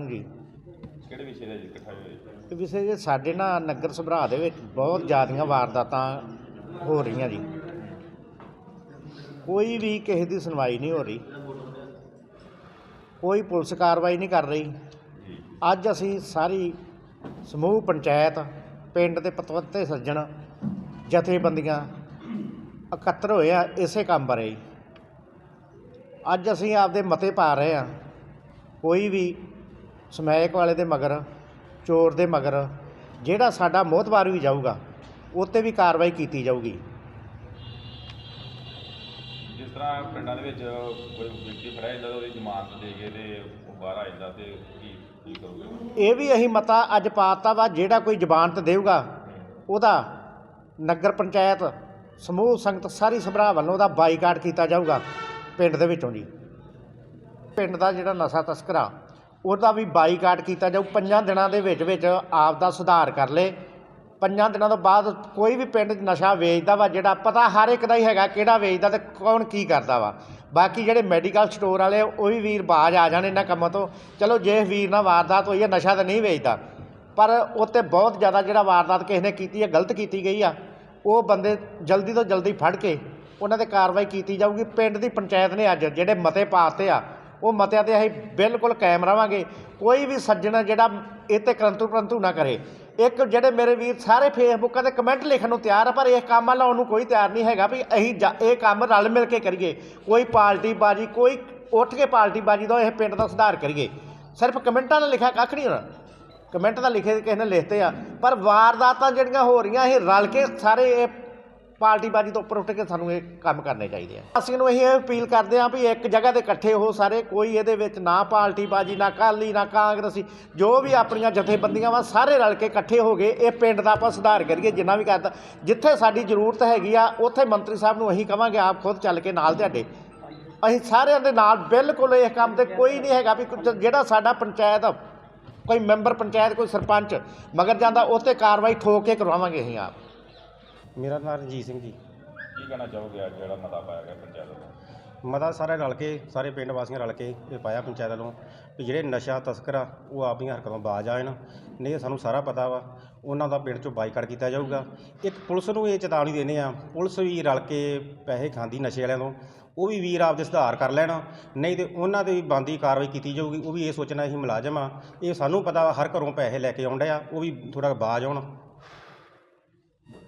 ਜੀ ਕਿਹੜੇ ਵਿਸ਼ੇ ਦਾ ਜੀ ਇਕੱਠਾ ਹੋਏ ਇਹ ਵਿਸ਼ੇ ਜੇ ਸਾਡੇ ਨਾ ਨਗਰ ਸਭਰਾ ਦੇ ਵਿੱਚ ਬਹੁਤ ਜ਼ਿਆਦੀਆਂ ਵਾਰਦਾਤਾਂ ਹੋ ਰਹੀਆਂ ਜੀ। ਕੋਈ ਵੀ ਕਿਸੇ ਦੀ ਸੁਣਵਾਈ ਨਹੀਂ ਹੋ ਰਹੀ। ਕੋਈ ਪੁਲਿਸ ਕਾਰਵਾਈ ਨਹੀਂ ਕਰ ਰਹੀ। ਅੱਜ ਅਸੀਂ ਸਾਰੀ ਸਮੂਹ ਪੰਚਾਇਤ ਪਿੰਡ ਦੇ ਪਤਵੰਤੇ ਸੱਜਣ ਜਥੇਬੰਦੀਆਂ ਇਕੱਤਰ ਹੋਏ ਆ ਇਸੇ ਕੰਮ ਬਾਰੇ। ਅੱਜ ਅਸੀਂ ਆਪਦੇ ਮਤੇ ਪਾ ਰਹੇ ਹਾਂ ਕੋਈ ਵੀ ਸਮੈਕ ਵਾਲੇ ਦੇ ਮਗਰ ਚੋਰ ਦੇ ਮਗਰ ਜਿਹੜਾ ਸਾਡਾ ਮੋਹਤਵਾਰ ਵੀ ਜਾਊਗਾ ਉੱਤੇ ਵੀ ਕਾਰਵਾਈ ਕੀਤੀ ਜਾਊਗੀ। ਜਿਸ ਤਰ੍ਹਾਂ ਪਿੰਡਾਂ ਦੇ ਵਿੱਚ ਕੋਈ ਵਿਅਕਤੀ ਫੜਿਆ ਜਾਂਦਾ ਉਹਦੀ ਜ਼ਮਾਨਤ ਦੇ ਕੇ ਤੇ ਉਹ ਬਾਹਰ ਆ ਜਾਂਦਾ ਤੇ ਕੀ ਕੀ ਕਰੋਗੇ? ਇਹ ਵੀ ਅਸੀਂ ਮਤਾ ਅੱਜ ਪਾਤਾ ਵਾ ਜਿਹੜਾ ਕੋਈ ਜ਼ਬਾਨਤ ਦੇਊਗਾ ਉਹਦਾ ਨਗਰ ਪੰਚਾਇਤ ਸਮੂਹ ਸੰਗਤ ਸਾਰੀ ਸਭਰਾ ਵੱਲੋਂ ਉਹਦਾ ਬਾਈਕਾਟ ਕੀਤਾ ਜਾਊਗਾ ਪਿੰਡ ਦੇ ਵਿੱਚੋਂ ਜੀ। ਪਿੰਡ ਦਾ ਜਿਹੜਾ ਨਸ਼ਾ ਤਸਕਰਾ ਉਹਦਾ ਵੀ ਬਾਈਕਾਟ ਕੀਤਾ ਜਾਊ, ਪੰਜਾਂ ਦਿਨਾਂ ਦੇ ਵਿੱਚ ਵਿੱਚ ਆਪ ਦਾ ਸੁਧਾਰ ਕਰ ਲੇ। ਪੰਜਾਂ ਦਿਨਾਂ ਤੋਂ ਬਾਅਦ ਕੋਈ ਵੀ ਪਿੰਡ 'ਚ ਨਸ਼ਾ ਵੇਚਦਾ ਵਾ, ਜਿਹੜਾ ਪਤਾ ਹਰ ਇੱਕ ਦਾ ਹੀ ਹੈਗਾ, ਕਿਹੜਾ ਵੇਚਦਾ ਤੇ ਕੌਣ ਕੀ ਕਰਦਾ ਵਾ। ਬਾਕੀ ਜਿਹੜੇ ਮੈਡੀਕਲ ਸਟੋਰ ਵਾਲੇ ਉਹ ਵੀ ਵੀਰ ਬਾਜ ਆ ਜਾਣ ਇਹਨਾਂ ਕੰਮਾਂ ਤੋਂ। ਚਲੋ ਜੇ ਵੀਰ ਨਾਲ ਵਾਰਦਾਤ ਹੋਈ ਹੈ ਨਸ਼ਾ ਤਾਂ ਨਹੀਂ ਵੇਚਦਾ। ਪਰ ਉੱਤੇ ਬਹੁਤ ਜ਼ਿਆਦਾ ਜਿਹੜਾ ਵਾਰਦਾਤ ਕਿਸੇ ਨੇ ਕੀਤੀ ਹੈ ਗਲਤ ਕੀਤੀ ਗਈ ਆ, ਉਹ ਬੰਦੇ ਜਲਦੀ ਤੋਂ ਜਲਦੀ ਫੜ ਕੇ ਉਹਨਾਂ ਤੇ ਕਾਰਵਾਈ ਕੀਤੀ ਜਾਊਗੀ। ਪਿੰਡ ਦੀ ਪੰਚਾਇਤ ਨੇ ਅੱਜ ਜਿਹੜੇ ਮਤੇ ਪਾਤੇ ਆ ਉਹ ਮਤਿਆਂ ਤੇ ਅਸੀਂ ਬਿਲਕੁਲ ਕਾਇਮ ਰਵਾਂਗੇ ਕੋਈ ਵੀ ਸੱਜਣ ਜਿਹੜਾ ਇਹ ਤੇ ਕਰੰਤੂ ਪਰੰਤੂ ਨਾ ਕਰੇ। ਇੱਕ ਜਿਹੜੇ ਮੇਰੇ ਵੀਰ ਸਾਰੇ ਫੇਸਬੁੱਕਾਂ ਤੇ ਕਮੈਂਟ ਲਿਖਣ ਨੂੰ ਤਿਆਰ ਆ, ਪਰ ਇਹ ਕੰਮ ਵੱਲ ਆਉਣ ਨੂੰ ਕੋਈ ਤਿਆਰ ਨਹੀਂ ਹੈਗਾ ਵੀ ਅਸੀਂ ਜਾ- ਇਹ ਕੰਮ ਰਲ ਮਿਲ ਕੇ ਕਰੀਏ। ਕੋਈ ਪਾਰਟੀ ਬਾਜੀ ਕੋਈ ਉੱਠ ਕੇ ਪਾਰਟੀ ਬਾਜੀ ਦਾ ਇਹ ਪਿੰਡ ਦਾ ਸੁਧਾਰ ਕਰੀਏ। ਸਿਰਫ ਕਮੈਂਟਾਂ ਨਾਲ ਲਿਖਿਆ ਕੱਖ ਨਹੀਂ ਹੋਣਾ। ਕਮੈਂਟ ਤਾਂ ਲਿਖੇ ਕਿਸੇ ਨੇ ਲਿਖਤੇ ਆ। ਪਰ ਵਾਰਦਾਤਾਂ ਜਿਹੜੀਆਂ ਹੋ ਰਹੀਆਂ ਇਹ ਰਲ ਕੇ ਸਾਰੇ ਇਹ ਪਾਰਟੀਬਾਜ਼ੀ ਤੋਂ ਉੱਪਰ ਉੱਠ ਕੇ ਸਾਨੂੰ ਇਹ ਕੰਮ ਕਰਨੇ ਚਾਹੀਦੇ ਆ। ਅਸੀਂ ਨੂੰ ਅਸੀਂ ਇਹ ਅਪੀਲ ਕਰਦੇ ਆ ਵੀ ਇੱਕ ਜਗ੍ਹਾ ਤੇ ਇਕੱਠੇ ਹੋ ਸਾਰੇ, ਕੋਈ ਇਹਦੇ ਵਿੱਚ ਨਾ ਪਾਰਟੀਬਾਜ਼ੀ, ਨਾ ਕਾਲੀ ਨਾ ਕਾਂਗਰਸੀ, ਜੋ ਵੀ ਆਪਣੀਆਂ ਜਥੇਬੰਦੀਆਂ ਵਾ, ਸਾਰੇ ਰਲ ਕੇ ਇਕੱਠੇ ਹੋ ਗਏ ਇਹ ਪਿੰਡ ਦਾ ਆਪਾਂ ਸੁਧਾਰ ਕਰੀਏ, ਜਿੰਨਾ ਵੀ ਕਰਦਾ। ਜਿੱਥੇ ਸਾਡੀ ਜ਼ਰੂਰਤ ਹੈਗੀ ਆ, ਉੱਥੇ ਮੰਤਰੀ ਸਾਹਿਬ ਨੂੰ ਅਸੀਂ ਕਵਾਂਗੇ, ਆਪ ਖੁਦ ਚੱਲ ਕੇ ਨਾਲ ਤੁਹਾਡੇ। ਅਸੀਂ ਸਾਰਿਆਂ ਦੇ ਨਾਲ ਬਿਲਕੁਲ ਇਹ ਕੰਮ ਤੇ ਕੋਈ ਨਹੀਂ ਹੈਗਾ ਵੀ ਕੁਝ- ਜਿਹੜਾ ਸਾਡਾ ਪੰਚਾਇਤ, ਕੋਈ ਮੈਂਬਰ ਪੰਚਾਇਤ, ਕੋਈ ਸਰਪੰਚ ਮਗਰ ਜਾਂਦਾ ਉਹ 'ਤੇ ਕਾਰਵਾਈ ਠੋਕ ਕੇ ਕਰਵਾਵਾਂਗੇ ਅਸੀਂ ਆਪ। ਮੇਰਾ ਨਾਮ ਰਣਜੀਤ ਸਿੰਘ ਜੀ। ਕੀ ਕਹਿਣਾ ਚਾਹੋਗੇ ਅੱਜ ਜਿਹੜਾ ਮਤਾ ਪਾਇਆ ਗਿਆ ਪੰਚਾਇਤ ਵੱਲੋਂ? ਮਤਾ ਸਾਰੇ ਰਲ ਕੇ ਸਾਰੇ ਪਿੰਡ ਵਾਸੀਆਂ ਰਲ ਕੇ ਇਹ ਪਾਇਆ ਪੰਚਾਇਤ ਵੱਲੋਂ ਵੀ ਜਿਹੜੇ ਨਸ਼ਾ ਤਸਕਰ ਆ ਉਹ ਆਪਣੀਆਂ ਹਰਕਤਾਂ ਤੋਂ ਬਾਜ ਆਣ ਨਹੀਂ ਤਾਂ ਸਾਨੂੰ ਸਾਰਾ ਪਤਾ ਵਾ ਉਹਨਾਂ ਦਾ ਪਿੰਡ ਚੋਂ ਬਾਈਕਾਟ ਕੀਤਾ ਜਾਊਗਾ। ਇੱਕ ਪੁਲਿਸ ਨੂੰ ਇਹ ਚੇਤਾਵਨੀ ਦੇਣੇ ਆ ਪੁਲਿਸ ਵੀ ਰਲ ਕੇ ਪੈਸੇ ਖਾਂਦੀ ਨਸ਼ੇ ਵਾਲਿਆਂ ਤੋਂ ਉਹ ਵੀ ਵੀਰ ਆਪਦੇ ਸੁਧਾਰ ਕਰ ਲੈਣ ਨਹੀਂ ਤੇ ਉਹਨਾਂ ਤੇ ਵੀ ਬੰਦੀ ਕਾਰਵਾਈ ਕੀਤੀ ਜਾਊਗੀ ਉਹ ਵੀ ਇਹ ਸੋਚਣਾ ਅਸੀਂ ਮੁਲਾਜ਼ਮ ਆ। ਇਹ ਸਾਨੂੰ ਪਤਾ ਵਾ ਹਰ ਘਰੋਂ ਪੈਸੇ ਲੈ ਕੇ ਆਉਂਦੇ ਆ ਉਹ ਵੀ ਥੋੜਾ ਬਾਜ ਆਉਣ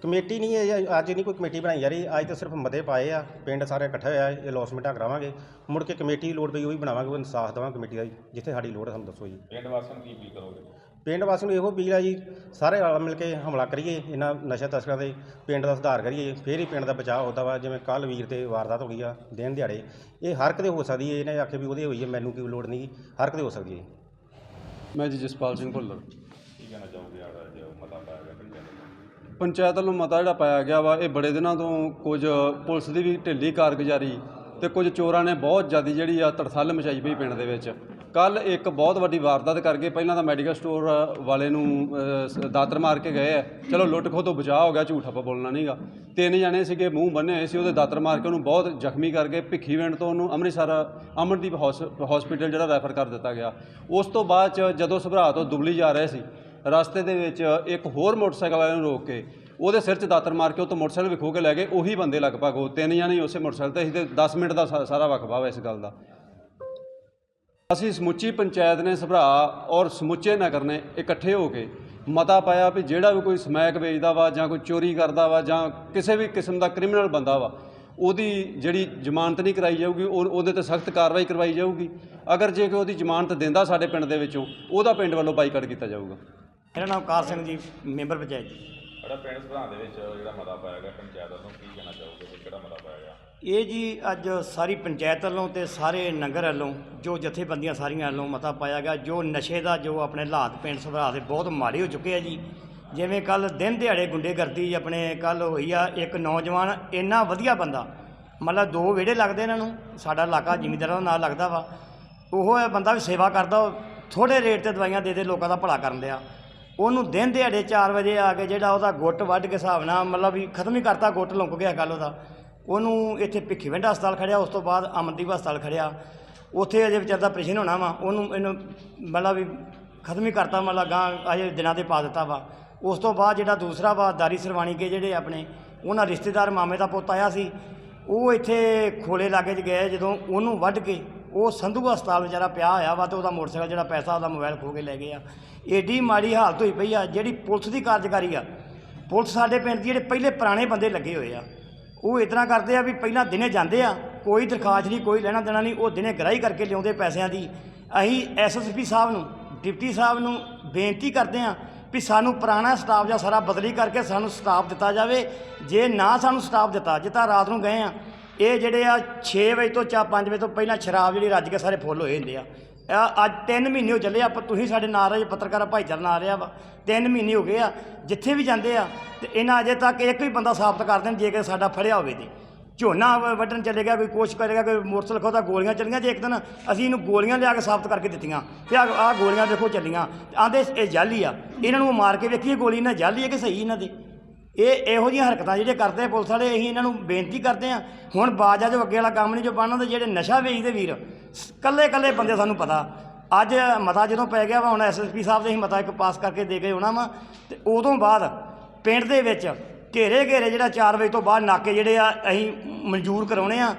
ਕਮੇਟੀ ਨਹੀਂ ਹੈ ਅੱਜ ਨਹੀਂ ਕੋਈ ਕਮੇਟੀ ਬਣਾਈ ਜਾ ਰਹੀ। ਅੱਜ ਤਾਂ ਸਿਰਫ ਮਤੇ ਪਾਏ ਆ ਪਿੰਡ ਸਾਰੇ ਇਕੱਠੇ ਹੋਇਆ ਇਹ ਅਲੌਸਮੈਂਟਾਂ ਕਰਾਵਾਂਗੇ। ਮੁੜ ਕੇ ਕਮੇਟੀ ਦੀ ਲੋੜ ਪਈ ਉਹ ਵੀ ਬਣਾਵਾਂਗੇ ਉਹ ਇਨਸਾਫ ਦੇਵਾਂਗੇ ਕਮੇਟੀ ਦਾ ਜੀ ਜਿੱਥੇ ਸਾਡੀ ਲੋੜ ਹੈ ਸਾਨੂੰ ਦੱਸੋ ਜੀ। ਪਿੰਡ ਵਾਸੀਆਂ ਨੂੰ ਕੀ ਅਪੀਲ ਕਰੋਗੇ? ਪਿੰਡ ਵਾਸੀਆਂ ਨੂੰ ਇਹੋ ਅਪੀਲ ਆ ਜੀ ਸਾਰੇ ਰਲ ਮਿਲ ਕੇ ਹਮਲਾ ਕਰੀਏ ਇਹਨਾਂ ਨਸ਼ਾ ਤਸਕਰਾਂ ਦੇ ਪਿੰਡ ਦਾ ਸੁਧਾਰ ਕਰੀਏ ਫੇਰ ਹੀ ਪਿੰਡ ਦਾ ਬਚਾਅ ਹੁੰਦਾ ਵਾ ਜਿਵੇਂ ਕੱਲ ਵੀਰ ਤੇ ਵਾਰਦਾਤ ਹੋ ਗਈ ਆ ਦਿਨ ਦਿਹਾੜੇ। ਇਹ ਹਰ ਕਦੇ ਹੋ ਸਕਦੀ ਹੈ ਇਹਨੇ ਆਖੇ ਵੀ ਉਹਦੇ ਹੋਈ ਹੈ ਮੈਨੂੰ ਕੀ ਲੋੜ ਨਹੀਂ ਹਰ ਕਦੇ ਹੋ ਸਕਦੀ ਹੈ। ਮੈਂ ਜੀ ਜਸਪਾਲ ਸਿੰਘ ਭੁੱਲਰ ਕੀ ਕਹਿਣਾ ਚਾਹੋਗੇ ਅੱਜ ਜਿਹੜਾ ਮਤਾ ਪਾਇਆ ਗਿਆ ਪੰਚਾਇਤ ਵੱਲੋਂ ਪੰਚਾਇਤ ਵੱਲੋਂ ਮਤਾ ਜਿਹੜਾ ਪਾਇਆ ਗਿਆ ਵਾ, ਇਹ ਬੜੇ ਦਿਨਾਂ ਤੋਂ ਕੁਝ ਪੁਲਿਸ ਦੀ ਵੀ ਢਿੱਲੀ ਕਾਰਗੁਜ਼ਾਰੀ ਤੇ ਕੁਝ ਚੋਰਾਂ ਨੇ ਬਹੁਤ ਜ਼ਿਆਦਾ ਜਿਹੜੀ ਆ ਤੜਸੱਲ ਮਚਾਈ ਪਈ ਪਿੰਡ ਦੇ ਵਿੱਚ। ਕੱਲ ਇੱਕ ਬਹੁਤ ਵੱਡੀ ਵਾਰਦਾਤ ਕਰਕੇ ਪਹਿਲਾਂ ਤਾਂ ਮੈਡੀਕਲ ਸਟੋਰ ਵਾਲੇ ਨੂੰ ਦਾਤਰ ਮਾਰ ਕੇ ਗਏ ਆ। ਚਲੋ ਲੁੱਟ ਖੋਹ ਤੋਂ ਬਚਾਅ ਹੋ ਗਿਆ, ਝੂਠ ਆਪਾਂ ਬੋਲਣਾ ਨਹੀਂਗਾ ਤਿੰਨ ਜਣੇ ਸੀਗੇ, ਮੂੰਹ ਬੰਨੇ ਹੋਏ ਸੀ, ਉਹਦੇ ਦਾਤਰ ਮਾਰ ਕੇ ਉਹਨੂੰ ਬਹੁਤ ਜ਼ਖਮੀ ਕਰਕੇ ਭਿੱਖੀ ਭਿੱਖੀਵਿੰਡ ਤੋਂ ਉਹਨੂੰ ਅੰਮ੍ਰਿਤਸਰ ਅਮਰਦੀਪ ਹਸਪੀਟਲ ਜਿਹੜਾ ਰੈਫਰ ਕਰ ਦਿੱਤਾ ਗਿਆ। ਉਸ ਤੋਂ ਬਾਅਦ ਚ ਜਦੋਂ ਸਭਰਾ ਤੋਂ ਦੁਬਲੀ ਜਾ ਰਹੇ ਸੀ ਰਸਤੇ ਦੇ ਵਿੱਚ ਇੱਕ ਹੋਰ ਮੋਟਰਸਾਈਕਲ ਵਾਲੇ ਨੂੰ ਰੋਕ ਕੇ ਉਹਦੇ ਸਿਰ 'ਚ ਦਾਤਰ ਮਾਰ ਕੇ ਉਹ ਤੋਂ ਮੋਟਰਸਾਈਕਲ ਵੀ ਖੋਹ ਕੇ ਲੈ ਗਏ। ਉਹੀ ਬੰਦੇ ਲਗਭਗ ਉਹ ਤਿੰਨ ਜਣੇ ਉਸੇ ਮੋਟਰਸਾਈਕਲ ਤੇ ਸੀ ਤੇ 10 ਮਿੰਟ ਦਾ ਸਾ- ਸਾਰਾ ਵਕਫਾ ਵਾ ਇਸ ਗੱਲ ਦਾ। ਅਸੀਂ ਸਮੁੱਚੀ ਪੰਚਾਇਤ ਨੇ, ਸਭਰਾ ਔਰ ਸਮੁੱਚੇ ਨਗਰ ਨੇ ਇਕੱਠੇ ਹੋ ਕੇ ਮਤਾ ਪਾਇਆ ਵੀ ਜਿਹੜਾ ਵੀ ਕੋਈ ਸਮੈਕ ਵੇਚਦਾ ਵਾ ਜਾਂ ਕੋਈ ਚੋਰੀ ਕਰਦਾ ਵਾ ਜਾਂ ਕਿਸੇ ਵੀ ਕਿਸਮ ਦਾ ਕ੍ਰਿਮੀਨਲ ਬੰਦਾ ਵਾ, ਉਹਦੀ ਜਿਹੜੀ ਜ਼ਮਾਨਤ ਨਹੀਂ ਕਰਾਈ ਜਾਊਗੀ, ਉਹ, ਉਹਦੇ ਤੇ ਸਖਤ ਕਾਰਵਾਈ ਕਰਵਾਈ ਜਾਊਗੀ। ਅਗਰ ਜੇ ਕੋਈ ਉਹਦੀ ਜ਼ਮਾਨਤ ਦਿੰਦਾ ਸਾਡੇ ਪਿੰਡ ਦੇ ਵਿੱਚੋਂ, ਉਹਦਾ ਪਿੰਡ ਵੱਲੋਂ ਬਾਈਕਾਟ ਕੀਤਾ ਜਾਊਗਾ। ਮੇਰਾ ਨਾਮ ਕਾਰ ਸਿੰਘ ਜੀ ਮੈਂਬਰ ਪੰਚਾਇਤ ਜੀ। ਜਿਹੜਾ ਪਿੰਡ ਸਭਰਾਂ ਦੇ ਵਿੱਚ ਜਿਹੜਾ ਮਤਾ ਪਾਇਆ ਗਿਆ ਪੰਚਾਇਤ ਵੱਲੋਂ ਕੀ ਕਹਿਣਾ ਚਾਹੋਗੇ ਵੀ ਕਿਹੜਾ ਮਤਾ ਪਾਇਆ ਗਿਆ? ਇਹ ਜੀ ਅੱਜ ਸਾਰੀ ਪੰਚਾਇਤ ਵੱਲੋਂ ਤੇ ਸਾਰੇ ਨਗਰ ਵੱਲੋਂ ਜੋ ਜਥੇਬੰਦੀਆਂ ਸਾਰੀਆਂ ਵੱਲੋਂ ਮਤਾ ਪਾਇਆ ਗਿਆ ਜੋ ਨਸ਼ੇ ਦਾ ਜੋ ਆਪਣੇ ਹਾਲਾਤ ਪਿੰਡ ਸੁਭਰਾ ਦੇ ਬਹੁਤ ਮਾੜੇ ਹੋ ਚੁੱਕੇ ਆ ਜੀ। ਜਿਵੇਂ ਕੱਲ ਦਿਨ ਦਿਹਾੜੇ ਗੁੰਡੇਗਰਦੀ ਆਪਣੇ ਕੱਲ ਹੋਈ ਆ ਇੱਕ ਨੌਜਵਾਨ ਇੰਨਾ ਵਧੀਆ ਬੰਦਾ ਮਤਲਬ ਦੋ ਵਿਹੜੇ ਲੱਗਦੇ ਇਹਨਾਂ ਨੂੰ ਸਾਡਾ ਇਲਾਕਾ ਜ਼ਿਮੀਂਦਾਰਾਂ ਦਾ ਨਾਲ ਲੱਗਦਾ ਵਾ ਉਹ ਬੰਦਾ ਵੀ ਸੇਵਾ ਕਰਦਾ ਥੋੜੇ ਰੇਟ ਤੇ ਦਵਾਈਆਂ ਦੇ ਦੇ ਲੋਕਾਂ ਦਾ ਭਲਾ ਕਰਨ ਦਿਆ। ਉਹਨੂੰ ਦਿਨ ਦਿਹਾੜੇ 4 ਵਜੇ ਆ ਕੇ ਜਿਹੜਾ ਉਹਦਾ ਗੁੱਟ ਵੱਢ ਕੇ ਹਿਸਾਬ ਨਾਲ ਮਤਲਬ ਵੀ ਖਤਮ ਹੀ ਕਰਤਾ, ਗੁੱਟ ਲੁੱਕ ਗਿਆ ਕੱਲ ਉਹਦਾ। ਉਹਨੂੰ ਇੱਥੇ ਭਿੱਖੀਵਿੰਡ ਹਸਪਤਾਲ ਖੜਿਆ, ਉਸ ਤੋਂ ਬਾਅਦ ਅਮਨਦੀਪ ਹਸਪਤਾਲ ਖੜਿਆ। ਉੱਥੇ ਅਜੇ ਵਿਚਾਰ ਦਾ ਆਪਰੇਸ਼ਨ ਹੋਣਾ ਵਾ, ਉਹਨੂੰ ਇਹਨੂੰ ਮਤਲਬ ਵੀ ਖਤਮ ਹੀ ਕਰਤਾ, ਮਤਲਬ ਗਾਂ ਅਜੇ ਦਿਨਾਂ ਦੇ ਪਾ ਦਿੱਤਾ ਵਾ। ਉਸ ਤੋਂ ਬਾਅਦ ਜਿਹੜਾ ਦੂਸਰਾ ਵਾ, ਦਾਰੀ ਸਰਵਾਣੀ ਕੇ ਜਿਹੜੇ ਆਪਣੇ, ਉਹਨਾਂ ਰਿਸ਼ਤੇਦਾਰ ਮਾਮੇ ਦਾ ਪੁੱਤ ਆਇਆ ਸੀ, ਉਹ ਇੱਥੇ ਖੋਲੇ ਲਾਗੇ 'ਚ ਗਏ, ਜਦੋਂ ਉਹਨੂੰ ਵੱਢ ਕੇ ਉਹ ਸੰਧੂ ਹਸਪਤਾਲ ਵਿਚਾਰਾ ਪਿਆ ਹੋਇਆ ਵਾ ਤੇ ਉਹਦਾ ਮੋਟਰਸਾਈਕਲ, ਜਿਹੜਾ ਪੈਸਾ ਉਹਦਾ ਮੋਬਾਈਲ ਖੋ ਕੇ ਲੈ ਗਏ ਆ। ਏਡੀ ਮਾੜੀ ਹਾਲਤ ਹੋਈ ਪਈ ਆ, ਜਿਹੜੀ ਪੁਲਿਸ ਦੀ ਕਾਰਜਕਾਰੀ ਆ। ਪੁਲਿਸ ਸਾਡੇ ਪਿੰਡ ਦੀ ਜਿਹੜੇ ਪਹਿਲੇ ਪੁਰਾਣੇ ਬੰਦੇ ਲੱਗੇ ਹੋਏ ਆ, ਉਹ ਇਤਨਾ ਕਰਦੇ ਆ ਵੀ ਪਹਿਲਾਂ ਦਿਨੇ ਜਾਂਦੇ ਆ, ਕੋਈ ਦਰਖਾਸਤ ਨਹੀਂ, ਕੋਈ ਲੈਣਾ ਦੇਣਾ ਨਹੀਂ, ਉਹ ਦਿਨੇ ਗ੍ਰਾਹੀ ਕਰਕੇ ਲਿਆਉਂਦੇ ਪੈਸਿਆਂ ਦੀ। ਅਸੀਂ ਐਸਐਸਪੀ ਸਾਹਿਬ ਨੂੰ, ਡਿਪਟੀ ਸਾਹਿਬ ਨੂੰ ਬੇਨਤੀ ਕਰਦੇ ਆ ਵੀ ਸਾਨੂੰ ਪੁਰਾਣਾ ਸਟਾਫ ਜਾਂ ਸਾਰਾ ਬਦਲੀ ਕਰਕੇ ਸਾਨੂੰ ਸਟਾਫ ਦਿੱਤਾ ਜਾਵੇ। ਜੇ ਨਾ ਸਾਨੂੰ ਸਟਾਫ ਦਿੱਤਾ, ਜਿੱਦਾਂ ਰਾਤ ਨੂੰ ਗਏ ਆ ਇਹ ਜਿਹੜੇ ਆ 6 ਵਜੇ ਤੋਂ ਚਾ 5 ਵਜੇ ਤੋਂ ਪਹਿਲਾਂ ਸ਼ਰਾਬ ਜਿਹੜੀ ਰੱਜ ਕੇ ਸਾਰੇ ਫੁੱਲ ਹੋਏ ਹੁੰਦੇ ਆ। ਇਹ ਅੱਜ 3 ਮਹੀਨੇ ਹੋ ਚੱਲੇ ਆ ਪਰ ਤੁਸੀਂ ਸਾਡੇ ਨਾਲ ਰਹੇ, ਪੱਤਰਕਾਰ ਭਾਈਚਾਰਾ ਨਾਲ ਰਿਹਾ ਵਾ। 3 ਮਹੀਨੇ ਹੋ ਗਏ ਆ, ਜਿੱਥੇ ਵੀ ਜਾਂਦੇ ਆ, ਤੇ ਇਹਨਾਂ ਅਜੇ ਤੱਕ ਇੱਕ ਵੀ ਬੰਦਾ ਸਾਬਤ ਕਰ ਦੇਣ ਜੇਕਰ ਸਾਡਾ ਫੜਿਆ ਹੋਵੇ ਤੇ। ਝੋਨਾ ਵੱਢਣ ਚਲੇ ਗਿਆ, ਕੋਈ ਕੋਸ਼ਿਸ਼ ਕਰੇਗਾ, ਕੋਈ ਮੋਟਰਸਾਈਕਲ ਖੋਦਾ, ਗੋਲੀਆਂ ਚੱਲੀਆਂ, ਜੇ ਇੱਕ ਦਿਨ ਅਸੀਂ ਇਹਨੂੰ ਗੋਲੀਆਂ ਲਿਆ ਕੇ ਸਾਬਤ ਕਰਕੇ ਦਿੱਤੀਆਂ, ਤੇ ਆਹ ਗੋਲੀਆਂ ਦੇਖੋ ਚੱਲੀਆਂ। ਆਂਦੇ ਇਹ ਜਾਲੀ ਆ, ਇਹਨਾਂ ਨੂੰ ਮਾਰ ਕੇ ਵੇਖੀਏ ਗੋਲੀ ਨਾ ਜਾਲੀ ਹੈ ਕਿ ਸਹੀ ਇਹਨਾਂ ਦੇ। ਇਹ ਇਹੋ ਜਿਹੀਆਂ ਹਰਕਤਾਂ ਜਿਹੜੇ ਕਰਦੇ ਪੁਲਿਸ ਵਾਲੇ, ਅਸੀਂ ਇਹਨਾਂ ਨੂੰ ਬੇਨਤੀ ਕਰਦੇ ਆ। ਹੁਣ ਬਾਜਾ ਜੋ ਅੱਗੇ ਵਾਲਾ ਕੰਮ ਨਹੀਂ ਜੋ ਬਣਨਾ, ਤੇ ਜਿਹੜੇ ਨਸ਼ਾ ਵੇਚਦੇ ਵੀਰ ਕੱਲੇ ਕੱਲੇ ਬੰਦੇ ਸਾਨੂੰ ਪਤਾ। ਅੱਜ ਮਤਾ ਜਦੋਂ ਪੈ ਗਿਆ ਵਾ, ਹੁਣ ਐਸਐਸਪੀ ਸਾਹਿਬ ਦੇ ਅਸੀਂ ਮਤਾ ਇੱਕ ਪਾਸ ਕਰਕੇ ਦੇ ਕੇ ਆਉਣਾ ਵਾ, ਤੇ ਉਦੋਂ ਬਾਅਦ ਪਿੰਡ ਦੇ ਵਿੱਚ ਘੇਰੇ ਘੇਰੇ ਜਿਹੜਾ 4 ਵਜੇ ਤੋਂ ਬਾਅਦ ਨਾਕੇ ਜਿਹੜੇ ਆ, ਅਸੀਂ ਮਨਜ਼ੂਰ ਕਰਾਉਣੇ ਆ।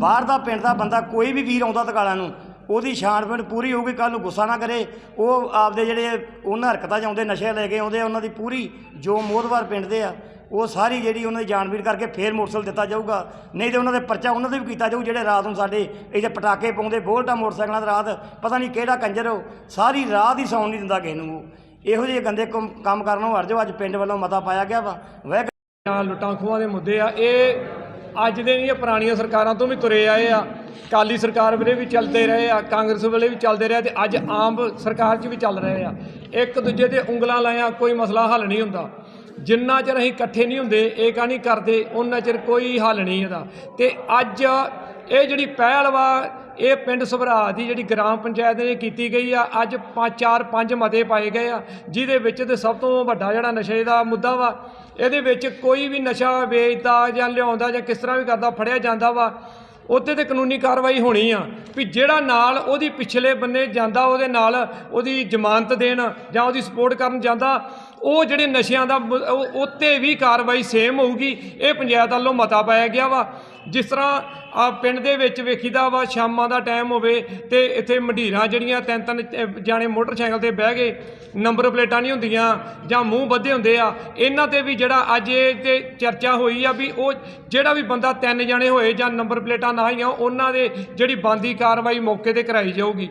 ਬਾਹਰ ਦਾ ਪਿੰਡ ਦਾ ਬੰਦਾ ਕੋਈ ਵੀ ਵੀਰ ਆਉਂਦਾ ਤਕਾਲਾਂ ਨੂੰ ਉਹਦੀ ਛਾਣਬੀਣ ਪੂਰੀ ਹੋਊਗੀ ਕੱਲ ਨੂੰ ਗੁੱਸਾ ਨਾ ਕਰੇ। ਉਹ ਆਪਦੇ ਜਿਹੜੇ ਉਹਨਾਂ ਹਰਕਤਾਂ 'ਚ ਆਉਂਦੇ ਨਸ਼ੇ ਲੈ ਕੇ ਆਉਂਦੇ ਆ, ਉਹਨਾਂ ਦੀ ਪੂਰੀ ਜੋ ਮੋਦਵਾਰ ਪਿੰਡ ਦੇ ਆ ਉਹ ਸਾਰੀ ਜਿਹੜੀ ਉਹਨਾਂ ਦੀ ਜਾਣਬੀਣ ਕਰਕੇ ਫੇਰ ਮੋਟਰਸਾਈਕਲ ਦਿੱਤਾ ਜਾਊਗਾ। ਨਹੀਂ ਤੇ ਉਹਨਾਂ ਦੇ ਪਰਚਾ ਉਹਨਾਂ ਦੇ ਵੀ ਕੀਤਾ ਜਾਊ ਜਿਹੜੇ ਰਾਤ ਨੂੰ ਸਾਡੇ ਇੱਥੇ ਪਟਾਕੇ ਪਾਉਂਦੇ ਬੋਲਟਾ ਮੋਟਰਸਾਈਕਲਾਂ ਦਾ ਰਾਤ ਪਤਾ ਨਹੀਂ ਕਿਹੜਾ ਕੰਜਰ ਉਹ। ਸਾਰੀ ਰਾਤ ਹੀ ਸੌਣ ਨਹੀਂ ਦਿੰਦਾ ਕਿਸੇ ਨੂੰ ਉਹ। ਇਹੋ ਜਿਹੇ ਗੰਦੇ ਕੰਮ ਕੰਮ ਨੂੰ ਹਟ ਜਾਓ ਅੱਜ ਪਿੰਡ ਵੱਲੋਂ ਮਤਾ ਪਾਇਆ ਗਿਆ ਵਾ। ਵਹਿ ਲੁੱਟਾਂ ਖੋਹਾਂ ਦੇ ਮੁੱਦੇ ਆ ਇਹ ਅੱਜ ਦੇ ਨਹੀਂ ਇਹ ਪੁਰਾਣੀਆਂ ਸਰਕਾਰਾਂ ਤੋਂ ਵੀ ਤੁਰੇ ਆਏ ਆ। ਕਾਲੀ ਸਰਕਾਰ ਵੇਲੇ ਵੀ ਚੱਲਦੇ ਰਹੇ ਆ, ਕਾਂਗਰਸ ਵੇਲੇ ਵੀ ਚੱਲਦੇ ਰਹੇ ਤੇ ਅੱਜ ਆਮ ਸਰਕਾਰ 'ਚ ਵੀ ਚੱਲ ਰਹੇ ਆ। ਇੱਕ ਦੂਜੇ ਤੇ ਉਂਗਲਾਂ ਲਾਇਆ ਕੋਈ ਮਸਲਾ ਹੱਲ ਨਹੀਂ ਹੁੰਦਾ। ਜਿੰਨਾ ਚਿਰ ਅਸੀਂ ਇਕੱਠੇ ਨਹੀਂ ਹੁੰਦੇ ਏਕਾ ਨਹੀਂ ਕਰਦੇ ਉਹਨਾਂ ਚਿਰ ਕੋਈ ਹੱਲ ਨਹੀਂ ਇਹਦਾ। ਤੇ ਅੱਜ ਇਹ ਜਿਹੜੀ ਪਹਿਲ ਵਾ ਇਹ ਪਿੰਡ ਸਭਰਾ ਦੀ ਜਿਹੜੀ ਗ੍ਰਾਮ ਪੰਚਾਇਤ ਨੇ ਕੀਤੀ ਗਈ ਆ, ਅੱਜ ਪੰਜ, ਚਾਰ, ਪੰਜ ਮਤੇ ਪਾਏ ਗਏ ਆ, ਜਿਹਦੇ ਵਿੱਚ ਤੇ ਸਭ ਤੋਂ ਵੱਡਾ ਜਿਹੜਾ ਨਸ਼ੇ ਦਾ ਮੁੱਦਾ ਵਾ, ਇਹਦੇ ਵਿੱਚ ਕੋਈ ਵੀ ਨਸ਼ਾ ਵੇਚਦਾ ਜਾਂ ਲਿਆਉਂਦਾ ਜਾਂ ਕਿਸ ਤਰ੍ਹਾਂ ਵੀ ਕਰਦਾ, ਫੜਿਆ ਜਾਂਦਾ ਵਾ ਉੱਤੇ ਤੇ ਕਾਨੂੰਨੀ ਕਾਰਵਾਈ ਹੋਣੀ ਆ, ਵੀ ਜਿਹੜਾ ਨਾਲ ਉਹਦੀ ਪਿਛਲੇ ਬੰਨੇ ਜਾਂਦਾ, ਉਹਦੇ ਨਾਲ ਉਹਦੀ ਜ਼ਮਾਨਤ ਦੇਣ ਜਾਂ ਉਹਦੀ ਸਪੋਰਟ ਕਰਨ ਜਾਂਦਾ ਉਹ ਜਿਹੜੇ ਨਸ਼ਿਆਂ ਦਾ ਉੱਤੇ ਵੀ ਕਾਰਵਾਈ ਸੇਮ ਹੋਊਗੀ, ਇਹ ਪੰਚਾਇਤ ਵੱਲੋਂ ਮਤਾ ਪਾਇਆ ਗਿਆ ਵਾ। ਜਿਸ ਤਰ੍ਹਾਂ ਆ ਪਿੰਡ ਦੇ ਵਿੱਚ ਵੇਖੀਦਾ ਵਾ, ਸ਼ਾਮਾਂ ਦਾ ਟਾਈਮ ਹੋਵੇ ਤੇ ਇੱਥੇ ਮੰਡੀਰਾਂ ਜਿਹੜੀਆਂ ਤਿੰਨ ਤਿੰਨ ਜਾਣੇ ਮੋਟਰਸਾਈਕਲ ਤੇ ਬਹਿ ਗਏ, ਨੰਬਰ ਪਲੇਟਾਂ ਨਹੀਂ ਹੁੰਦੀਆਂ ਜਾਂ ਮੂੰਹ ਬੱਧੇ ਹੁੰਦੇ ਆ, ਇਹਨਾਂ ਤੇ ਵੀ ਜਿਹੜਾ ਅੱਜ ਇਹ ਤੇ ਚਰਚਾ ਹੋਈ ਆ ਵੀ ਉਹ ਜਿਹੜਾ ਵੀ ਬੰਦਾ ਤਿੰਨ ਜਾਣੇ ਹੋਏ ਜਾਂ ਨੰਬਰ ਪਲੇਟਾਂ ਨਾ ਆਈਆਂ, ਉਹਨਾਂ ਦੇ ਜਿਹੜੀ ਬੰਦੀ ਕਾਰਵਾਈ ਮੌਕੇ ਤੇ ਕਰਾਈ ਜਾਊਗੀ।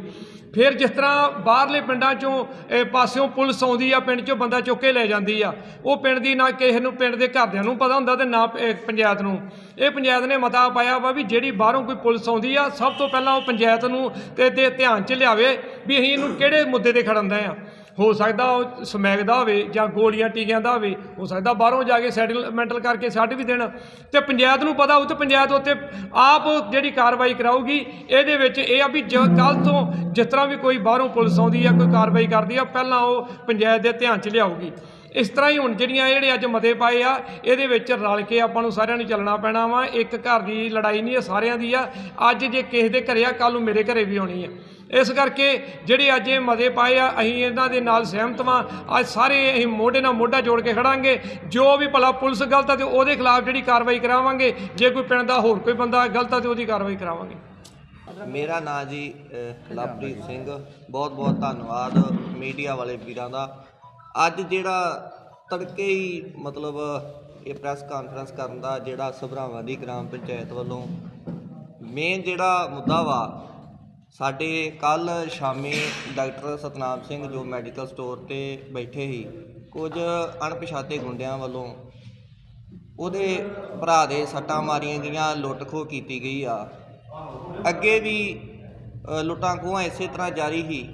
ਫਿਰ ਜਿਸ ਤਰ੍ਹਾਂ ਬਾਹਰਲੇ ਪਿੰਡਾਂ ਚੋਂ ਪਾਸਿਓਂ ਪੁਲਿਸ ਆਉਂਦੀ ਆ, ਪਿੰਡ ਚੋਂ ਬੰਦਾ ਚੁੱਕ ਕੇ ਲੈ ਜਾਂਦੀ ਆ। ਉਹ ਪਿੰਡ ਦੀ ਨਾ ਕਿਸੇ ਨੂੰ, ਪਿੰਡ ਦੇ ਘਰਦਿਆਂ ਨੂੰ ਪਤਾ ਹੁੰਦਾ ਤੇ ਨਾ ਪ- ਪੰਚਾਇਤ ਨੂੰ। ਇਹ ਪੰਚਾਇਤ ਨੇ ਮਤਾ ਪਾਇਆ ਵਾ ਵੀ ਜਿਹੜੀ ਬਾਹਰੋਂ ਕੋਈ ਪੁਲਿਸ ਆਉਂਦੀ ਆ, ਸਭ ਤੋਂ ਪਹਿਲਾਂ ਉਹ ਪੰਚਾਇਤ ਨੂੰ ਤੇ ਦੇ ਧਿਆਨ 'ਚ ਲਿਆਵੇ ਵੀ ਅਸੀਂ ਇਹਨੂੰ ਕਿਹੜੇ ਮੁੱਦੇ ਤੇ ਖੜਨ ਦੇ ਆ। ਹੋ ਸਕਦਾ ਉਹ ਸਮੈਕ ਦਾ ਹੋਵੇ ਜਾਂ ਗੋਲੀਆਂ ਟੀਕਿਆਂ ਦਾ ਹੋਵੇ, ਹੋ ਸਕਦਾ ਬਾਹਰੋਂ ਜਾ ਕੇ ਸੈਟਲਮੈਂਟਲ ਕਰਕੇ ਛੱਡ ਵੀ ਦੇਣ। ਤੇ ਪੰਚਾਇਤ ਨੂੰ ਪਤਾ ਉਹ ਤੇ ਪੰਚਾਇਤ ਉੱਤੇ ਆਪ ਜਿਹੜੀ ਕਾਰਵਾਈ ਕਰਾਊਗੀ, ਇਹਦੇ ਵਿੱਚ ਇਹ ਆ ਵੀ ਕੱਲ ਤੋਂ ਜਿਸ ਤਰ੍ਹਾਂ ਵੀ ਕੋਈ ਬਾਹਰੋਂ ਪੁਲਿਸ ਆਉਂਦੀ ਆ, ਕੋਈ ਕਾਰਵਾਈ ਕਰਦੀ ਆ, ਪਹਿਲਾਂ ਉਹ ਪੰਚਾਇਤ ਦੇ ਧਿਆਨ 'ਚ ਲਿਆਊਗੀ। ਇਸ ਤਰ੍ਹਾਂ ਹੀ ਹੁਣ ਜਿਹੜੀਆਂ ਜਿਹੜੇ ਅੱਜ ਮਤੇ ਪਾਏ ਆ, ਇਹਦੇ ਵਿੱਚ ਰਲ ਕੇ ਆਪਾਂ ਨੂੰ ਸਾਰਿਆਂ ਨੂੰ ਚੱਲਣਾ ਪੈਣਾ ਵਾ। ਇੱਕ ਘਰ ਦੀ ਲੜਾਈ ਨਹੀਂ ਹੈ ਸਾਰਿਆਂ ਦੀ ਆ। ਅੱਜ ਜੇ ਕਿਸੇ ਦੇ ਘਰੇ ਆ ਕੱਲ ਨੂੰ ਮੇਰੇ ਘਰੇ ਵੀ ਆਉਣੀ ਆ। ਇਸ ਕਰਕੇ ਜਿਹੜੇ ਅੱਜ ਇਹ ਮਤੇ ਪਾਏ ਆ, ਅਸੀਂ ਇਹਨਾਂ ਦੇ ਨਾਲ ਸਹਿਮਤ ਵਾਂ। ਅੱਜ ਸਾਰੇ ਅਸੀਂ ਮੋਢੇ ਨਾਲ ਮੋਢਾ ਜੋੜ ਕੇ ਖੜਾਂਗੇ। ਜੋ ਵੀ ਭਲਾ ਪੁਲਿਸ ਗਲਤ ਆ ਤੇ ਉਹਦੇ ਖਿਲਾਫ ਜਿਹੜੀ ਕਾਰਵਾਈ ਕਰਾਵਾਂਗੇ। ਜੇ ਕੋਈ ਪਿੰਡ ਦਾ ਹੋਰ ਕੋਈ ਬੰਦਾ ਗਲਤ ਆ ਤੇ ਉਹਦੀ ਕਾਰਵਾਈ ਕਰਾਵਾਂਗੇ। ਮੇਰਾ ਨਾਂ ਜੀ ਲਵਪ੍ਰੀਤ ਸਿੰਘ। ਬਹੁਤ ਬਹੁਤ ਧੰਨਵਾਦ ਮੀਡੀਆ ਵਾਲੇ ਵੀਰਾਂ ਦਾ। ਅੱਜ ਜਿਹੜਾ ਤੜਕੇ ਹੀ ਮਤਲਬ ਇਹ ਪ੍ਰੈਸ ਕਾਨਫਰੰਸ ਕਰਨ ਦਾ ਜਿਹੜਾ ਸਭਰਾਵਾਂ ਦੀ ਗ੍ਰਾਮ ਪੰਚਾਇਤ ਵੱਲੋਂ ਮੇਨ ਜਿਹੜਾ ਮੁੱਦਾ ਵਾ, ਸਾਡੇ ਕੱਲ ਸ਼ਾਮੇ ਡਾਕਟਰ ਸਤਨਾਮ ਸਿੰਘ ਜੋ ਮੈਡੀਕਲ ਸਟੋਰ ਤੇ ਬੈਠੇ ਸੀ, ਕੁਝ ਅਣਪਛਾਤੇ ਗੁੰਡਿਆਂ ਵੱਲੋਂ ਉਹਦੇ ਭਰਾ ਦੇ ਸੱਟਾਂ ਮਾਰੀਆਂ ਗਈਆਂ, ਲੁੱਟ ਖੋਹ ਕੀਤੀ ਗਈ ਆ। ਅੱਗੇ ਵੀ ਲੁੱਟਾਂ ਖੋਹਾਂ ਇਸੇ ਤਰ੍ਹਾਂ ਜਾਰੀ ਸੀ,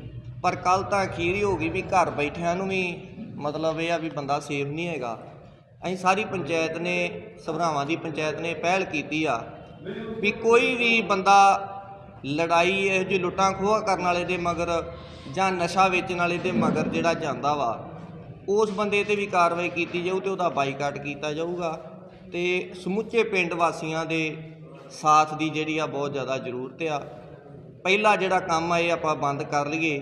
ਪਰ ਕੱਲ ਤਾਂ ਅਖੀਰ ਹੀ ਹੋ ਗਈ ਵੀ ਘਰ ਬੈਠਿਆਂ ਨੂੰ ਵੀ ਮਤਲਬ ਇਹ ਆ ਵੀ ਬੰਦਾ ਸੇਫ ਨਹੀਂ ਹੈਗਾ। ਅਸੀਂ ਸਾਰੀ ਪੰਚਾਇਤ ਨੇ, ਸਭਰਾਵਾਂ ਦੀ ਪੰਚਾਇਤ ਨੇ ਪਹਿਲ ਕੀਤੀ ਆ ਵੀ ਕੋਈ ਵੀ ਬੰਦਾ ਲੜਾਈ ਇਹੋ ਜਿਹੀ ਲੁੱਟਾਂ ਖੋਹਾ ਕਰਨ ਵਾਲੇ ਦੇ ਮਗਰ ਜਾਂ ਨਸ਼ਾ ਵੇਚਣ ਵਾਲੇ ਦੇ ਮਗਰ ਜਿਹੜਾ ਜਾਂਦਾ ਵਾ, ਉਸ ਬੰਦੇ ਤੇ ਵੀ ਕਾਰਵਾਈ ਕੀਤੀ ਜਾਊ ਤੇ ਉਹਦਾ ਬਾਈਕਾਟ ਕੀਤਾ ਜਾਊਗਾ। ਤੇ ਸਮੁੱਚੇ ਪਿੰਡ ਵਾਸੀਆਂ ਦੇ ਸਾਥ ਦੀ ਜਿਹੜੀ ਆ ਬਹੁਤ ਜ਼ਿਆਦਾ ਜ਼ਰੂਰਤ ਆ। ਪਹਿਲਾ ਜਿਹੜਾ ਕੰਮ ਆ ਇਹ ਆਪਾਂ ਬੰਦ ਕਰ ਲਈਏ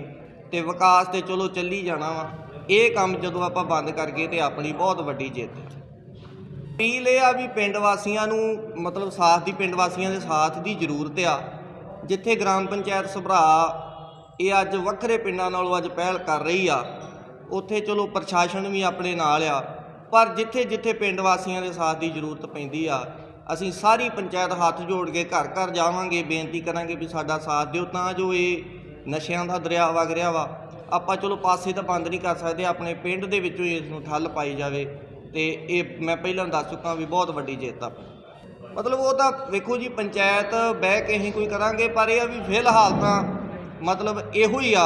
ਤੇ ਵਿਕਾਸ ਤੇ ਚਲੋ ਚੱਲੀ ਜਾਣਾ ਵਾ। ਇਹ ਕੰਮ ਜਦੋਂ ਆਪਾਂ ਬੰਦ ਕਰ ਗਏ ਤੇ ਆਪਣੀ ਬਹੁਤ ਵੱਡੀ ਜਿੱਤ ਹੈ। ਅਪੀਲ ਇਹ ਆ ਵੀ ਪਿੰਡ ਵਾਸੀਆਂ ਨੂੰ, ਮਤਲਬ ਸਾਥ ਦੀ ਪਿੰਡ ਵਾਸੀਆਂ ਦੇ ਸਾਥ ਦੀ ਜ਼ਰੂਰਤ ਆ। ਜਿੱਥੇ ਗ੍ਰਾਮ ਪੰਚਾਇਤ ਸਭਰਾ ਇਹ ਅੱਜ ਵੱਖਰੇ ਪਿੰਡਾਂ ਨਾਲੋਂ ਅੱਜ ਪਹਿਲ ਕਰ ਰਹੀ ਆ, ਉੱਥੇ ਚਲੋ ਪ੍ਰਸ਼ਾਸਨ ਵੀ ਆਪਣੇ ਨਾਲ ਆ। ਪਰ ਜਿੱਥੇ ਜਿੱਥੇ ਪਿੰਡ ਵਾਸੀਆਂ ਦੇ ਸਾਥ ਦੀ ਜ਼ਰੂਰਤ ਪੈਂਦੀ ਆ, ਅਸੀਂ ਸਾਰੀ ਪੰਚਾਇਤ ਹੱਥ ਜੋੜ ਕੇ ਘਰ ਘਰ ਜਾਵਾਂਗੇ, ਬੇਨਤੀ ਕਰਾਂਗੇ ਵੀ ਸਾਡਾ ਸਾਥ ਦਿਓ, ਤਾਂ ਜੋ ਇਹ ਨਸ਼ਿਆਂ ਦਾ ਦਰਿਆ ਵਗ ਰਿਹਾ ਵਾ। ਆਪਾਂ ਚਲੋ ਪਾਸੇ ਤਾਂ ਬੰਦ ਨਹੀਂ ਕਰ ਸਕਦੇ, ਆਪਣੇ ਪਿੰਡ ਦੇ ਵਿੱਚੋਂ ਇਸ ਨੂੰ ਠੱਲ ਪਾਈ ਜਾਵੇ। ਤੇ ਇਹ ਮੈਂ ਪਹਿਲਾਂ ਦੱਸ ਚੁੱਕਾ ਵੀ ਬਹੁਤ ਵੱਡੀ ਜਿੱਤ ਆ। ਮਤਲਬ ਉਹ ਤਾਂ ਵੇਖੋ ਜੀ, ਪੰਚਾਇਤ ਬਹਿ ਕੇ ਅਸੀਂ ਕੋਈ ਕਰਾਂਗੇ, ਪਰ ਇਹ ਆ ਵੀ ਫਿਲਹਾਲ ਤਾਂ ਮਤਲਬ ਇਹੋ ਹੀ ਆ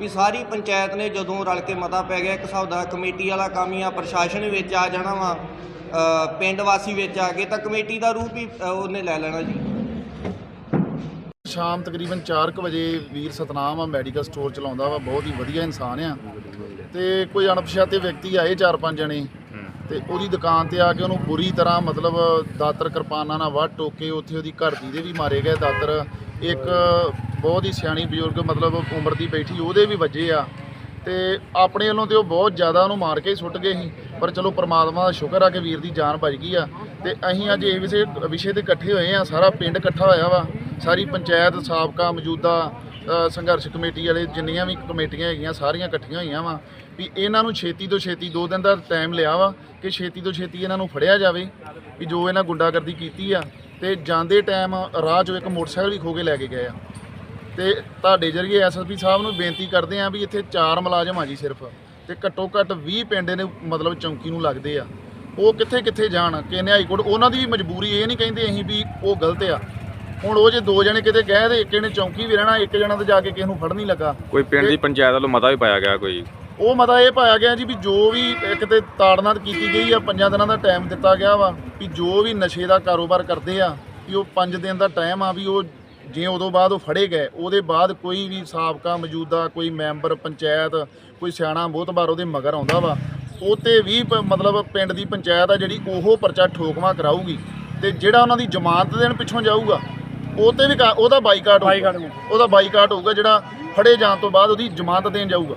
ਵੀ ਸਾਰੀ ਪੰਚਾਇਤ ਨੇ ਜਦੋਂ ਰਲ ਕੇ ਮਤਾ ਪੈ ਗਿਆ, ਇੱਕ ਹਿਸਾਬ ਦਾ ਕਮੇਟੀ ਵਾਲਾ ਕੰਮ ਹੀ ਆ, ਪ੍ਰਸ਼ਾਸਨ ਵਿੱਚ ਆ ਜਾਣਾ ਵਾ ਪਿੰਡ ਵਾਸੀ ਵਿੱਚ ਆ ਗਏ ਤਾਂ ਕਮੇਟੀ ਦਾ ਰੂਪ ਹੀ ਉਹਨੇ ਲੈ ਲੈਣਾ ਜੀ। ਸ਼ਾਮ ਤਕਰੀਬਨ 4:00 ਵਜੇ ਵੀਰ ਸਤਨਾਮ ਆ ਮੈਡੀਕਲ ਸਟੋਰ ਚਲਾਉਂਦਾ ਵਾ ਬਹੁਤ ਹੀ ਵਧੀਆ ਇਨਸਾਨ ਆ। ਤੇ ਕੋਈ ਅਣਪਛਾਤੇ ਵਿਅਕਤੀ ਆਏ ਚਾਰ ਪੰਜ ਜਣੇ। ਤੇ ਉਹਦੀ ਦੁਕਾਨ ਤੇ ਆ ਕੇ ਉਹਨੂੰ ਬੁਰੀ ਤਰ੍ਹਾਂ ਮਤਲਬ ਦਾਤਰ ਕਿਰਪਾਨਾਂ ਨਾਲ ਵੱਢ ਟੋਕੇ ਉੱਥੇ ਉਹਦੀ ਘਰ ਦੀ ਦੇ ਵੀ ਮਾਰੇ ਗਏ ਦਾਤਰ। ਇੱਕ ਬਹੁਤ ਹੀ ਸਿਆਣੀ ਬਜ਼ੁਰਗ ਮਤਲਬ ਉਮਰ ਦੀ ਬੈਠੀ ਉਹਦੇ ਵੀ ਵੱਜੇ ਆ। ਤੇ ਆਪਣੇ ਵੱਲੋਂ ਤੇ ਉਹ ਬਹੁਤ ਜ਼ਿਆਦਾ ਉਹਨੂੰ ਮਾਰ ਕੇ ਹੀ ਸੁੱਟ ਗਏ ਸੀ। ਪਰ ਚਲੋ ਪ੍ਰਮਾਤਮਾ ਦਾ ਸ਼ੁਕਰ ਆ ਕਿ ਵੀਰ ਦੀ ਜਾਨ ਬਚ ਗਈ ਆ। ਤੇ ਅਸੀਂ ਅੱਜ ਇਹ ਵਿਸ਼ੇ ਵਿਸ਼ੇ ਤੇ ਇਕੱਠੇ ਹੋਏ ਆ ਸਾਰਾ ਪਿੰਡ ਇਕੱਠਾ ਹੋਇਆ ਵਾ। ਸਾਰੀ ਪੰਚਾਇਤ, ਸਾਬਕਾ, ਮੌਜੂਦਾ ਸੰਘਰਸ਼ ਕਮੇਟੀ ਵਾਲੇ ਜਿੰਨੀਆਂ ਵੀ ਕਮੇਟੀਆਂ ਹੈਗੀਆਂ, ਸਾਰੀਆਂ ਇਕੱਠੀਆਂ ਹੋਈਆਂ ਵਾ ਵੀ ਇਹਨਾਂ ਨੂੰ ਛੇਤੀ ਤੋਂ ਛੇਤੀ ਦੋ ਦਿਨ ਦਾ ਟਾਈਮ ਲਿਆ ਵਾ ਕਿ ਛੇਤੀ ਤੋਂ ਛੇਤੀ ਇਹਨਾਂ ਨੂੰ ਫੜਿਆ ਜਾਵੇ ਵੀ ਜੋ ਇਹਨਾਂ ਗੁੰਡਾਗਰਦੀ ਕੀਤੀ ਆ ਤੇ ਜਾਂਦੇ ਟਾਈਮ ਰਾਹ 'ਚੋਂ ਇੱਕ ਮੋਟਰਸਾਈਕਲ ਵੀ ਖੋ ਕੇ ਲੈ ਕੇ ਗਏ ਆ। ਤੇ ਤੁਹਾਡੇ ਜਰੀਏ ਐਸਐਸਪੀ ਸਾਹਿਬ ਨੂੰ ਬੇਨਤੀ ਕਰਦੇ ਆ ਵੀ ਇੱਥੇ ਚਾਰ ਮੁਲਾਜ਼ਮ ਆ ਜੀ ਸਿਰਫ ਤੇ ਘੱਟੋ ਘੱਟ 20 ਪਿੰਡ ਨੇ ਮਤਲਬ ਚੌਂਕੀ ਨੂੰ ਲੱਗਦੇ ਆ। ਉਹ ਕਿੱਥੇ ਕਿੱਥੇ ਜਾਣ, ਕਿ ਹਾਈ ਕੋਰਟ ਉਹਨਾਂ ਦੀ ਵੀ ਮਜਬੂਰੀ ਇਹ ਨਹੀਂ ਕਹਿੰਦੇ ਅਸੀਂ ਵੀ ਉਹ ਗਲਤ ਆ। ਹੁਣ ਉਹ ਜੇ ਦੋ ਜਣੇ ਕਿਤੇ ਗਏ ਤੇ ਇੱਕ ਨੇ ਚੌਂਕੀ ਵੀ ਰਹਿਣਾ ਇੱਕ ਜਣਾ ਤੇ ਜਾ ਕੇ ਕਿਸੇ ਨੂੰ ਫੜ ਨਹੀਂ ਲੱਗਾ। ਕੋਈ ਪਿੰਡ ਦੀ ਪੰਚਾਇਤ ਵੱਲੋਂ ਮਤਾ ਵੀ ਪਾਇਆ ਗਿਆ ਕੋਈ? ਉਹ ਮਤਾ ਇਹ ਪਾਇਆ ਗਿਆ ਜੀ ਵੀ ਜੋ ਵੀ ਇੱਕ ਤੇ ਤਾੜਨਾਤ ਕੀਤੀ ਗਈ ਆ ਪੰਜਾਂ ਦਿਨਾਂ ਦਾ ਟਾਈਮ ਦਿੱਤਾ ਗਿਆ ਵਾ ਵੀ ਜੋ ਵੀ ਨਸ਼ੇ ਦਾ ਕਾਰੋਬਾਰ ਕਰਦੇ ਆ ਵੀ ਉਹ 5 ਦਿਨ ਦਾ ਟਾਈਮ ਆ ਵੀ ਉਹ ਜੇ ਉਦੋਂ ਬਾਅਦ ਉਹ ਫੜੇ ਗਏ ਉਹਦੇ ਬਾਅਦ ਕੋਈ ਵੀ ਸਾਬਕਾ ਮੌਜੂਦਾ ਕੋਈ ਮੈਂਬਰ ਪੰਚਾਇਤ ਕੋਈ ਸਿਆਣਾ ਮੋਹਤਬਾਰ ਉਹਦੇ ਮਗਰ ਆਉਂਦਾ ਵਾ। ਉਹ ਤੇ ਵੀ ਮਤਲਬ ਪਿੰਡ ਦੀ ਪੰਚਾਇਤ ਆ ਜਿਹੜੀ ਉਹ ਪਰਚਾ ਠੋਕਵਾ ਕਰਾਊਗੀ ਤੇ ਜਿਹੜਾ ਉਹਨਾਂ ਦੀ ਜ਼ਮਾਨਤ ਦੇਣ ਪਿੱਛੋਂ ਜਾਊਗਾ ਉਹ ਤੇ ਵੀ ਕਾ- ਉਹਦਾ ਬਾਈਕਾਟ ਹੋਊਗਾ। ਉਹਦਾ ਬਾਈਕਾਟ ਹੋਊਗਾ ਜਿਹੜਾ ਫੜੇ ਜਾਣ ਤੋਂ ਬਾਅਦ ਉਹਦੀ ਜ਼ਮਾਨਤ ਦੇਣ ਜਾਊਗਾ।